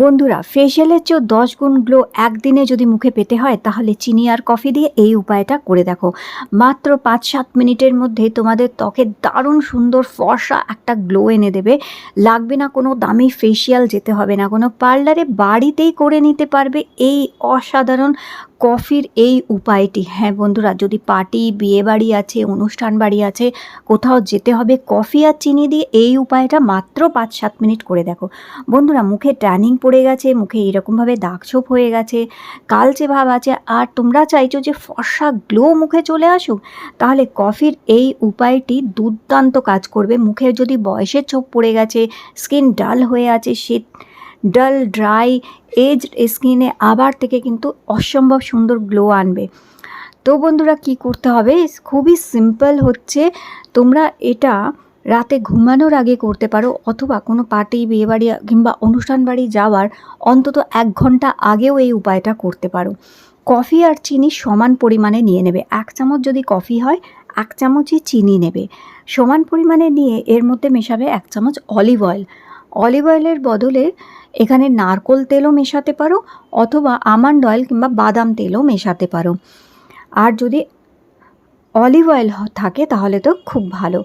বন্ধুরা ফেশিয়ালের চেয়েও দশ গুণ গ্লো একদিনে যদি মুখে পেতে হয়, তাহলে চিনি আর কফি দিয়ে এই উপায়টা করে দেখো। মাত্র পাঁচ সাত মিনিটের মধ্যে তোমাদের ত্বকে দারুণ সুন্দর ফর্সা একটা গ্লো এনে দেবে। লাগবে না কোনো দামি ফেশিয়াল যেতে হবে না। কোনো পার্লারে বাড়িতেই করে নিতে পারবে এই অসাধারণ কফির এই উপায়টি? হ্যাঁ বন্ধুরা, যদি পার্টি বিয়ে বাড়ি আছে অনুষ্ঠান বাড়ি আছে, কোথাও যেতে হবে, কফি আর চিনি দিয়ে এই উপায়টা মাত্র পাঁচ সাত মিনিট করে দেখো। বন্ধুরা, মুখে ট্যানিং পড়ে গেছে, মুখে এরকমভাবে দাগ ছোপ হয়ে গেছে, কালচে ভাব আছে, আর তোমরা চাইছো যে ফর্সা গ্লো মুখে চলে আসুক, তাহলে কফির এই উপায়টি দুর্দান্ত কাজ করবে। মুখে যদি বয়সের ছোপ পড়ে গেছে, স্কিন ডাল হয়ে আছে সে ডাল ড্রাই এজড স্কিনে আবার থেকে কিন্তু অসম্ভব সুন্দর গ্লো আনবে। তো বন্ধুরা কি করতে হবে? খুবই সিম্পল হচ্ছে। তোমরা এটা রাতে ঘুমানোর আগে করতে পারো অথবা কোনো পার্টি বিয়েবাড়ি কিংবা অনুষ্ঠান বাড়ি যাওয়ার অন্তত এক ঘণ্টা আগেও এই উপায়টা করতে পারো। কফি আর চিনি সমান পরিমাণে নিয়ে নেবে। এক চামচ যদি কফি হয়, এক চামচই চিনি নেবে। সমান পরিমাণে নিয়ে এর মধ্যে মেশাবে এক চামচ অলিভ অয়েল অলিভ অয়েলের বদলে এখানে নারকোল তেলও মেশাতে পারো অথবা আমন্ড অয়েল কিংবা বাদাম তেলও মেশাতে পারো। আর যদি অলিভ অয়েল থাকে তাহলে তো খুব ভালো।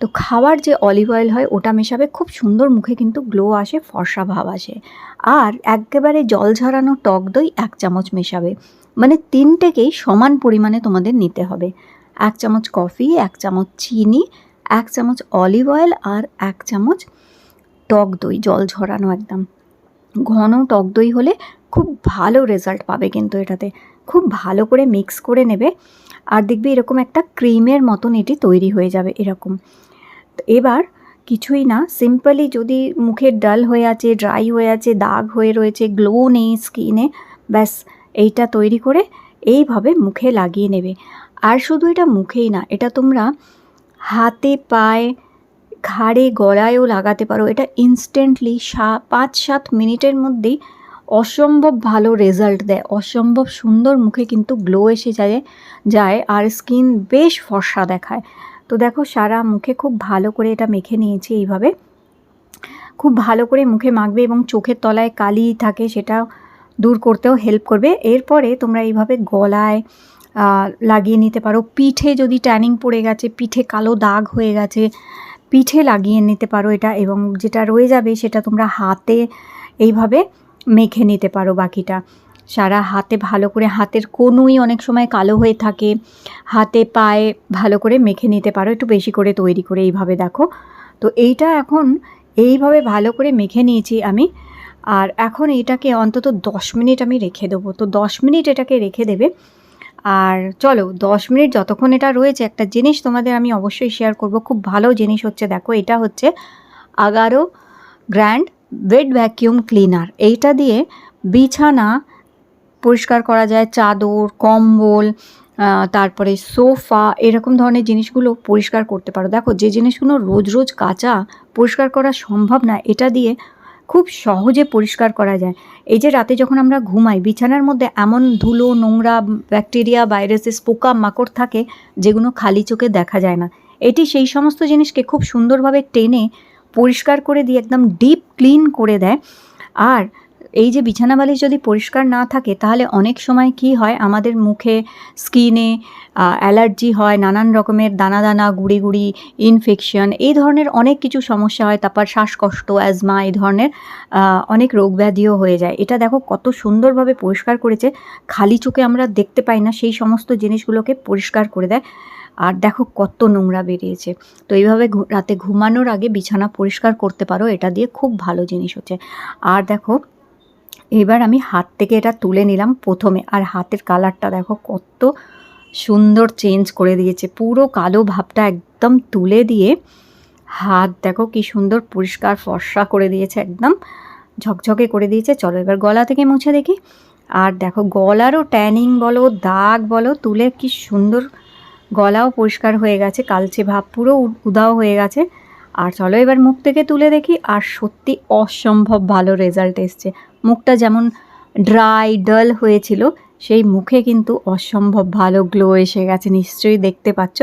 তো খাওয়ার যে অলিভ অয়েল হয় ওটা মেশাবে, খুব সুন্দর মুখে কিন্তু গ্লো আসে, ফর্সা ভাব আসে। আর একেবারে জল ঝরানো টক দই এক চামচ মেশাবে। মানে তিনটেকেই সমান পরিমাণে তোমাদের নিতে হবে। এক চামচ কফি এক চামচ চিনি, এক চামচ অলিভ অয়েল আর এক চামচ টক দই, জল ঝরানো একদম। ঘন টক দই হলে খুব ভালো রেজাল্ট পাবে কিন্তু এটাতে। খুব ভালো করে মিক্স করে নেবে আর দেখবে এরকম একটা ক্রিমের মতন এটি তৈরি হয়ে যাবে এরকম। এবার কিছুই না সিম্পলি যদি মুখের ডাল হয়ে আছে ড্রাই হয়ে আছে, দাগ হয়ে রয়েছে গ্লো নেই স্কিনে ব্যাস, এইটা তৈরি করে এইভাবে মুখে লাগিয়ে নেবে। আর শুধু এটা মুখেই না, এটা তোমরা হাতে পায়ে ঘাড়ে, গলায়ও লাগাতে পারো। এটা ইনস্ট্যান্টলি সা, পাঁচ, সাত মিনিটের মধ্যেই অসম্ভব ভালো রেজাল্ট দেয়। অসম্ভব সুন্দর মুখে কিন্তু গ্লো এসে যায় যায় আর স্কিন বেশ ফর্সা দেখায়। তো দেখো, সারা মুখে খুব ভালো করে এটা মেখে নিয়েছি এইভাবে। খুব ভালো করে মুখে মাখবে এবং চোখের তলায় কালি থাকে সেটা দূর করতেও হেল্প করবে। এরপরে তোমরা এইভাবে গলায় লাগিয়ে নিতে পারো। পিঠে যদি ট্যানিং পড়ে গেছে, পিঠে কালো দাগ হয়ে গেছে পিঠে লাগিয়ে নিতে পারো এটা এবং যেটা রয়ে যাবে সেটা তোমরা হাতে এইভাবে মেখে নিতে পারো বাকিটা। সারা হাতে ভালো করে হাতের কোনুই অনেক সময় কালো হয়ে থাকে। হাতে পায়ে ভালো করে মেখে নিতে পারো, একটু বেশি করে তৈরি করে এইভাবে দেখো। তো এইটা এখন এইভাবে ভালো করে মেখে নিয়েছি আমি। আর এখন এটাকে অন্তত দশ মিনিট আমি রেখে দেবো। তো দশ মিনিট এটাকে রেখে দেবে। আর চলো, দশ মিনিট যতক্ষণ এটা রয়েছে, একটা জিনিস তোমাদের আমি অবশ্যই শেয়ার করব। খুব ভালো জিনিস হচ্ছে, দেখো, এটা হচ্ছে Agaro grand bed vacuum cleaner এইটা দিয়ে বিছানা পরিষ্কার করা যায়, চাদর, কম্বল তারপরে সোফা, এরকম ধরনের জিনিসগুলো পরিষ্কার করতে পারো। দেখো, যে জিনিসগুলো রোজ রোজ কাঁচা পরিষ্কার করা সম্ভব না, এটা দিয়ে খুব সহজে পরিষ্কার করা যায়। এই যে রাতে যখন আমরা ঘুমাই, বিছানার মধ্যে এমন ধুলো, নোংরা, ব্যাকটেরিয়া, ভাইরাসেস, পোকা, মাকড় থাকে যেগুলো খালি চোখে দেখা যায় না। এটি সেই সমস্ত জিনিসকে খুব সুন্দরভাবে টেনে পরিষ্কার করে দিয়ে একদম ডিপ ক্লিন করে দেয়। আর এই যে বিছানা বালিশ যদি পরিষ্কার না থাকে, তাহলে অনেক সময় কি হয়? আমাদের মুখে স্কিনে অ্যালার্জি হয়, নানান রকমের দানা দানা, গুড়ি গুড়ি ইনফেকশন এই ধরনের অনেক কিছু সমস্যা হয়। তারপর শ্বাসকষ্ট অ্যাজমা এই ধরনের অনেক রোগ ব্যাধিও হয়ে যায়। এটা দেখো কত সুন্দরভাবে পরিষ্কার করেছে। খালি চোখে আমরা দেখতে পাই না, সেই সমস্ত জিনিসগুলোকে পরিষ্কার করে দেয়। আর দেখো কত নোংরা বেরিয়েছে। তো এইভাবে রাতে ঘুমানোর আগে বিছানা পরিষ্কার করতে পারো, এটা দিয়ে খুব ভালো জিনিস হচ্ছে। আর দেখো এবার আমি হাত থেকে এটা তুলে নিলাম প্রথমে। আর হাতের কালারটা দেখো কত সুন্দর চেঞ্জ করে দিয়েছে। পুরো কালো ভাবটা একদম তুলে দিয়ে হাত দেখো কি সুন্দর পরিষ্কার ফর্সা করে দিয়েছে একদম। ঝকঝকে করে দিয়েছে। চলো এবার গলা থেকে মুছে দেখি। আর দেখো গলারও ট্যানিং বলো, দাগ বলো, তুলে কি সুন্দর গলাও পরিষ্কার হয়ে গেছে, কালচে ভাব পুরো উদাও হয়ে গেছে। আর চলো এবার মুখ থেকে তুলে দেখি, আর সত্যি অসম্ভব ভালো রেজাল্ট এসছে। মুখটা যেমন ড্রাই ডাল হয়েছিল, সেই মুখে কিন্তু অসম্ভব ভালো গ্লো এসে গেছে, নিশ্চয়ই দেখতে পাচ্ছ।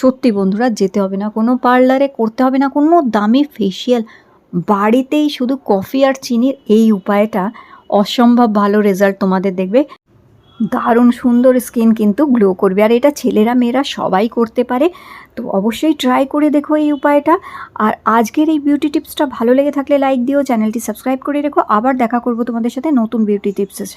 সত্যি বন্ধুরা, যেতে হবে না কোনো পার্লারে করতে হবে না কোনো দামি ফেসিয়াল বাড়িতেই শুধু কফি আর চিনির এই উপায়টা, অসম্ভব ভালো রেজাল্ট তোমাদের দেখবে। দারুণ সুন্দর স্কিন কিন্তু গ্লো করবে। আর এটা ছেলেরা, মেয়েরা সবাই করতে পারে। তো অবশ্যই ট্রাই করে দেখো এই উপায়টা। আর আজকের এই বিউটি টিপসটা ভালো লেগে থাকলে লাইক দিও চ্যানেলটি সাবস্ক্রাইব করে রেখো। আবার দেখা করব তোমাদের সাথে নতুন বিউটি টিপসের